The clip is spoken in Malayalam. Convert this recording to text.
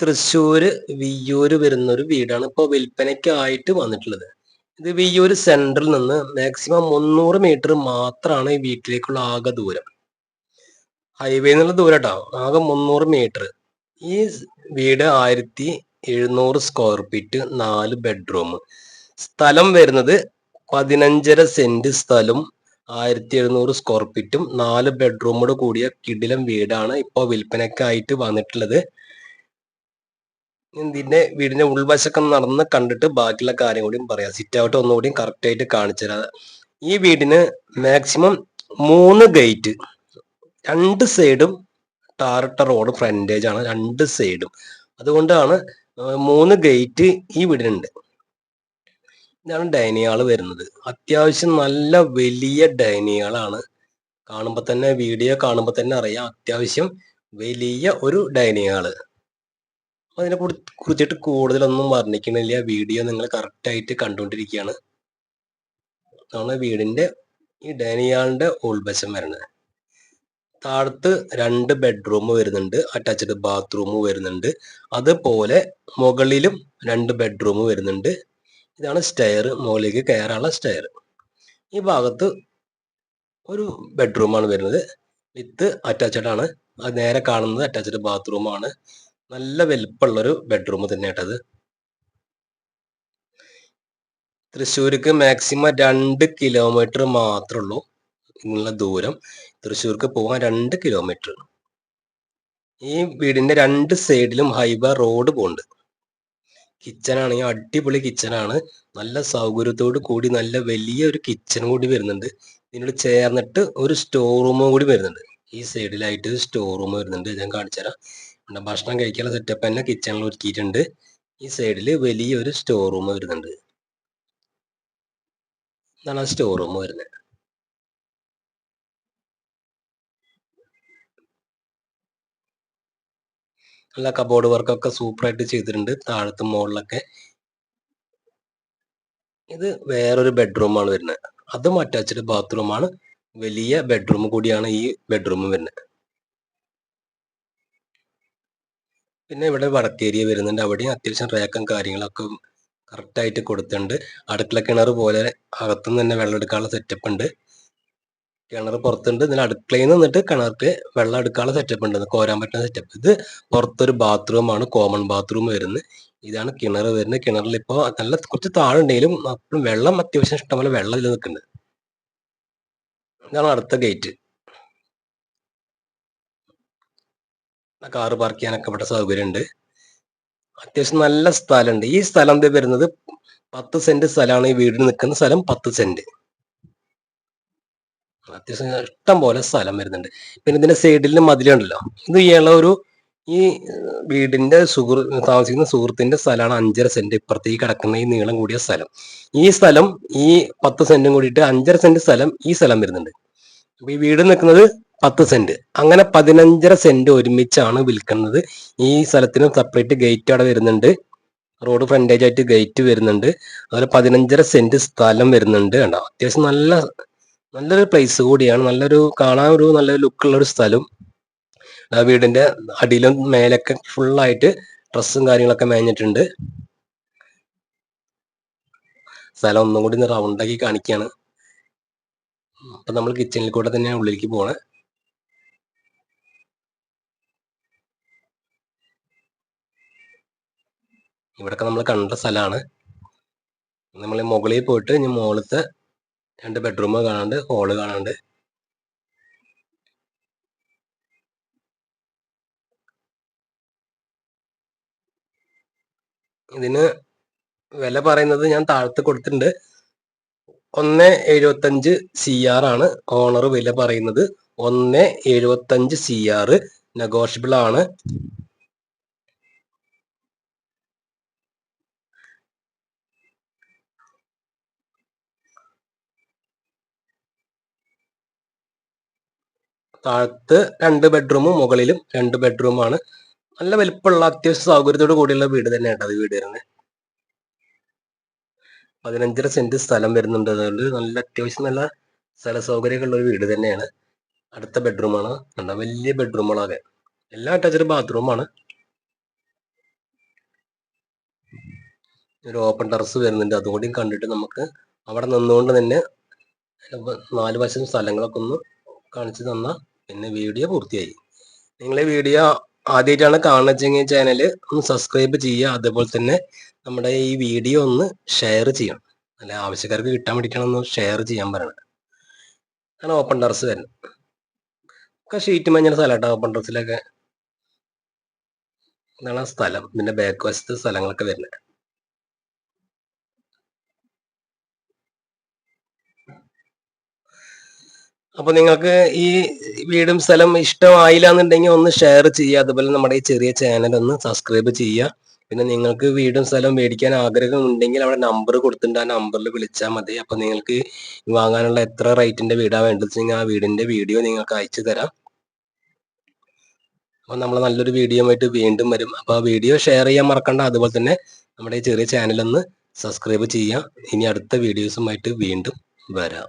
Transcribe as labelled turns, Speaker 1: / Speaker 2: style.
Speaker 1: തൃശ്ശൂര് വിയ്യൂര് വരുന്ന ഒരു വീടാണ് ഇപ്പോൾ വിൽപ്പനയ്ക്കായിട്ട് വന്നിട്ടുള്ളത്. ഇത് വിയ്യൂര് സെന്ററിൽ നിന്ന് മാക്സിമം മുന്നൂറ് മീറ്റർ മാത്രമാണ് ഈ വീട്ടിലേക്കുള്ള ആകെ ദൂരം. ഹൈവേ എന്നുള്ള ദൂരം കേട്ടോ ആകെ മുന്നൂറ് മീറ്റർ ഈ വീട് ആയിരത്തി എഴുന്നൂറ് സ്ക്വയർ ഫീറ്റ് നാല് ബെഡ്റൂം സ്ഥലം വരുന്നത് പതിനഞ്ചര സെന്റ് സ്ഥലം ആയിരത്തി എഴുന്നൂറ് സ്ക്വയർ ഫീറ്റും നാല് ബെഡ്റൂമോട് കൂടിയ കിടിലം വീടാണ് ഇപ്പോൾ വിൽപ്പനയ്ക്കായിട്ട് വന്നിട്ടുള്ളത്. ഇതിന്റെ വീടിന്റെ ഉൾവശക്കം നടന്ന് കണ്ടിട്ട് ബാക്കിയുള്ള കാര്യം കൂടിയും പറയാം. സിറ്റ് ഔട്ട് ഒന്നുകൂടിയും കറക്റ്റ് ആയിട്ട് കാണിച്ചു തരാം. ഈ വീടിന് മാക്സിമം മൂന്ന് ഗേറ്റ് രണ്ട് സൈഡും ടാറിട്ട റോഡ് ഫ്രണ്ടേജ് ആണ്. രണ്ട് സൈഡും അതുകൊണ്ടാണ് മൂന്ന് ഗേറ്റ് ഈ വീടിനുണ്ട്. ഇതാണ് ഡൈനിങ് ഹാൾ വരുന്നത്. അത്യാവശ്യം നല്ല വലിയ ഡൈനിങ് ഹാളാണ് കാണുമ്പോൾ തന്നെ വീഡിയോ കാണുമ്പോൾ തന്നെ അറിയാം. അത്യാവശ്യം വലിയ ഒരു ഡൈനിങ് ഹാൾ അതിനെ കുറി- കുറിച്ചിട്ട് കൂടുതലൊന്നും വർണിക്കണില്ല. വീഡിയോ നിങ്ങൾ കറക്റ്റ് ആയിട്ട് കണ്ടുകൊണ്ടിരിക്കുകയാണ് അതാണ് വീടിന്റെ ഈ ഡാനിയാളിന്റെ ഉൾവശം വരുന്നത്. താഴത്ത് രണ്ട് ബെഡ്റൂം വരുന്നുണ്ട്. അറ്റാച്ച്ഡ് ബാത്റൂം വരുന്നുണ്ട്. അതുപോലെ മുകളിലും രണ്ട് ബെഡ്റൂം വരുന്നുണ്ട്. ഇതാണ് സ്റ്റെയർ മുകളിലേക്ക് കയറാനുള്ള സ്റ്റെയർ ഈ ഭാഗത്ത് ഒരു ബെഡ്റൂമാണ് വരുന്നത്. വിത്ത് അറ്റാച്ച്ഡ് ആണ്. അത് നേരെ കാണുന്നത് അറ്റാച്ച്ഡ് ബാത്റൂം ആണ്. നല്ല വലിപ്പമുള്ളൊരു ബെഡ്റൂം തന്നെ കേട്ടത് തൃശ്ശൂർക്ക് മാക്സിമം രണ്ട് കിലോമീറ്റർ മാത്രമേ ഉള്ളൂ. ഇങ്ങനെ ദൂരം. തൃശ്ശൂർക്ക് പോകാൻ രണ്ട് കിലോമീറ്റർ ഈ വീടിന്റെ രണ്ട് സൈഡിലും ഹൈബ റോഡ് പോകുന്നുണ്ട് കിച്ചൺ ആണെങ്കിൽ അടിപൊളി കിച്ചൺ ആണ്. നല്ല സൗകര്യത്തോട് കൂടി നല്ല വലിയ ഒരു കിച്ചൺ കൂടി വരുന്നുണ്ട്. ഇതിനോട് ചേർന്നിട്ട് ഒരു സ്റ്റോർ റൂമും കൂടി വരുന്നുണ്ട്. ഈ സൈഡിലായിട്ട് സ്റ്റോർ റൂം വരുന്നുണ്ട്. ഞാൻ കാണിച്ചു തരാം പിന്നെ ഭക്ഷണം കഴിക്കാനുള്ള സെറ്റപ്പ് തന്നെ കിച്ചണിൽ ഒരുക്കിയിട്ടുണ്ട്. ഈ സൈഡിൽ വലിയൊരു സ്റ്റോർ റൂം വരുന്നുണ്ട്. ഇതാണ് സ്റ്റോർ റൂം വരുന്നത് നല്ല കബോർഡ് വർക്കൊക്കെ സൂപ്പറായിട്ട് ചെയ്തിട്ടുണ്ട്. താഴത്തെ മുകളിലൊക്കെ ഇത് വേറൊരു ബെഡ്റൂമാണ് വരുന്നത് അതും അറ്റാച്ച്ഡ് ബാത്റൂമാണ് വലിയ ബെഡ്റൂം കൂടിയാണ് ഈ ബെഡ്റൂം വരുന്നത് പിന്നെ ഇവിടെ വടക്കേരിയ വരുന്നുണ്ട്. അവിടെയും അത്യാവശ്യം റേക്കും കാര്യങ്ങളൊക്കെ കറക്റ്റ് ആയിട്ട് കൊടുത്തിട്ടുണ്ട്. അടുക്കള കിണർ പോലെ അകത്തുനിന്ന് തന്നെ വെള്ളം എടുക്കാനുള്ള സെറ്റപ്പ് ഉണ്ട്. കിണർ പുറത്തുണ്ട്. ഇതിന് അടുക്കളയിൽ നിന്നിട്ട് കിണർക്ക് വെള്ളം എടുക്കാനുള്ള സെറ്റപ്പ് ഉണ്ട്. കോരാൻ പറ്റുന്ന സെറ്റപ്പ് ഇത് പുറത്തൊരു ബാത്റൂമാണ് കോമൺ ബാത്റൂം വരുന്നത്. ഇതാണ് കിണർ വരുന്നത്. കിണറിൽ ഇപ്പോൾ നല്ല കുറച്ച് താഴുണ്ടെങ്കിലും അപ്പോഴും വെള്ളം അത്യാവശ്യം ഇഷ്ടംപോലെ വെള്ളം ഇതിൽ നിൽക്കുന്നുണ്ട്. ഇതാണ് അടുത്ത ഗേറ്റ് കാറ് പാർക്ക് ചെയ്യാനൊക്കെ ഇവിടെ സൗകര്യമുണ്ട് അത്യാവശ്യം നല്ല സ്ഥലമുണ്ട് ഈ സ്ഥലം വരുന്നത് പത്ത് സെന്റ് സ്ഥലമാണ് ഈ വീടിന് നിൽക്കുന്ന സ്ഥലം പത്ത് സെന്റ് അത്യാവശ്യം ഇഷ്ടം പോലെ സ്ഥലം വരുന്നുണ്ട്. പിന്നെ ഇതിന്റെ സൈഡിൽ മതിലുണ്ടല്ലോ ഇത് ഇയാളെ ഒരു ഈ വീടിന്റെ സുഹൃ താമസിക്കുന്ന സുഹൃത്തിന്റെ സ്ഥലമാണ് അഞ്ചര സെന്റ് ഇപ്പുറത്തേക്ക് കിടക്കുന്ന ഈ നീളം കൂടിയ സ്ഥലം. ഈ സ്ഥലം ഈ പത്ത് സെന്റും കൂടിയിട്ട് അഞ്ചര സെന്റ് സ്ഥലം ഈ സ്ഥലം വരുന്നുണ്ട്. അപ്പൊ ഈ വീട് നിൽക്കുന്നത് പത്ത് സെന്റ്. അങ്ങനെ പതിനഞ്ചര സെന്റ് ഒരുമിച്ചാണ് വിൽക്കുന്നത്. ഈ സ്ഥലത്തിന് സെപ്പറേറ്റ് ഗേറ്റ് അവിടെ വരുന്നുണ്ട്. റോഡ് ഫ്രണ്ടേജ് ആയിട്ട് ഗേറ്റ് വരുന്നുണ്ട്. അതുപോലെ പതിനഞ്ചര സെന്റ് സ്ഥലം വരുന്നുണ്ട് കണ്ടോ? അത്യാവശ്യം നല്ല നല്ലൊരു പ്ലേസ് കൂടിയാണ്. നല്ലൊരു കാണാൻ ഒരു നല്ല ലുക്കുള്ള ഒരു സ്ഥലം. വീടിന്റെ അടിയിലും മേലൊക്കെ ഫുള്ളായിട്ട് ഡ്രസ്സും കാര്യങ്ങളൊക്കെ മേഞ്ഞിട്ടുണ്ട്. സ്ഥലം ഒന്നും കൂടി റൗണ്ട് ആക്കി കാണിക്കുകയാണ് അപ്പൊ നമ്മൾ കിച്ചണിൽ കൂടെ തന്നെ ഉള്ളിലേക്ക് പോണേ. ഇവിടൊക്കെ നമ്മൾ കണ്ട സ്ഥലമാണ് നമ്മൾ മുകളിൽ പോയിട്ട് ഇനി മുകളിലത്തെ രണ്ട് ബെഡ്റൂം കാണാണ്ട് ഹോൾ കാണാണ്ട് ഇതിന് വില പറയുന്നത് ഞാൻ താഴത്ത് കൊടുത്തിട്ടുണ്ട്. ഒന്ന് എഴുപത്തഞ്ച് സി ആർ ആണ് ഓണർ വില പറയുന്നത്. ഒന്ന് എഴുപത്തഞ്ച് സി ആർ നെഗോഷ്യബിൾ ആണ്. താഴത്ത് രണ്ട് ബെഡ്റൂമും മുകളിലും രണ്ട് ബെഡ്റൂമാണ് നല്ല വലിപ്പമുള്ള അത്യാവശ്യ സൗകര്യത്തോട് കൂടിയുള്ള വീട് തന്നെയാണ് അത് വീട് വരുന്നത്. പതിനഞ്ചര സെന്റ് സ്ഥലം വരുന്നുണ്ട്. അതുകൊണ്ട് നല്ല അത്യാവശ്യം നല്ല സ്ഥല സൗകര്യമൊക്കെ ഒരു വീട് തന്നെയാണ്. അടുത്ത ബെഡ്റൂമാണ് കണ്ട വലിയ ബെഡ്റൂമുകളാകെ എല്ലാം അറ്റാച്ച്ഡ് ബാത്റൂമാണ് ഒരു ഓപ്പൺ ടെറസ് വരുന്നുണ്ട്. അതുകൂടി കണ്ടിട്ട് നമുക്ക് അവിടെ നിന്നുകൊണ്ട് തന്നെ നാല് വശം സ്ഥലങ്ങളൊക്കെ ഒന്ന് കാണിച്ചു തന്ന പിന്നെ വീഡിയോ പൂർത്തിയായി. നിങ്ങൾ ഈ വീഡിയോ ആദ്യമായിട്ടാണ് കാണുന്നതെങ്കിൽ ചാനൽ ഒന്ന് സബ്സ്ക്രൈബ് ചെയ്യുക. അതുപോലെ തന്നെ നമ്മുടെ ഈ വീഡിയോ ഒന്ന് ഷെയർ ചെയ്യണം. അല്ല ആവശ്യക്കാർക്ക് കിട്ടാൻ വേണ്ടിയിട്ടാണ് ഒന്ന് ഷെയർ ചെയ്യാൻ പറയണത് ആണ് ഓപ്പൺ ടെറസ് വരുന്നത്. ഒക്കെ ഷീറ്റ് മഞ്ഞ സ്ഥലമാട്ടോ ഓപ്പൺ ടെറസിലൊക്കെ ഇതാണ് സ്ഥലം. പിന്നെ ബാക്ക് വശത്ത് സ്ഥലങ്ങളൊക്കെ വരുന്നത്. അപ്പൊ നിങ്ങൾക്ക് ഈ വീടും സ്ഥലം ഇഷ്ടമായില്ല എന്നുണ്ടെങ്കിൽ ഒന്ന് ഷെയർ ചെയ്യുക. അതുപോലെ നമ്മുടെ ഈ ചെറിയ ചാനൽ ഒന്ന് സബ്സ്ക്രൈബ് ചെയ്യുക. പിന്നെ നിങ്ങൾക്ക് വീടും സ്ഥലം മേടിക്കാൻ ആഗ്രഹം ഉണ്ടെങ്കിൽ അവിടെ നമ്പർ കൊടുത്തിട്ടുണ്ട്. ആ നമ്പറിൽ വിളിച്ചാൽ മതി. അപ്പൊ നിങ്ങൾക്ക് വാങ്ങാനുള്ള എത്ര റേറ്റിന്റെ വീടാ വേണ്ടത് ആ വീടിന്റെ വീഡിയോ നിങ്ങൾക്ക് അയച്ചു തരാം. അപ്പൊ നമ്മൾ നല്ലൊരു വീഡിയോ ആയിട്ട് വീണ്ടും വരും. അപ്പൊ ആ വീഡിയോ ഷെയർ ചെയ്യാൻ മറക്കണ്ട. അതുപോലെ തന്നെ നമ്മുടെ ഈ ചെറിയ ചാനൽ ഒന്ന് സബ്സ്ക്രൈബ് ചെയ്യുക. ഇനി അടുത്ത വീഡിയോസുമായിട്ട് വീണ്ടും വരാം.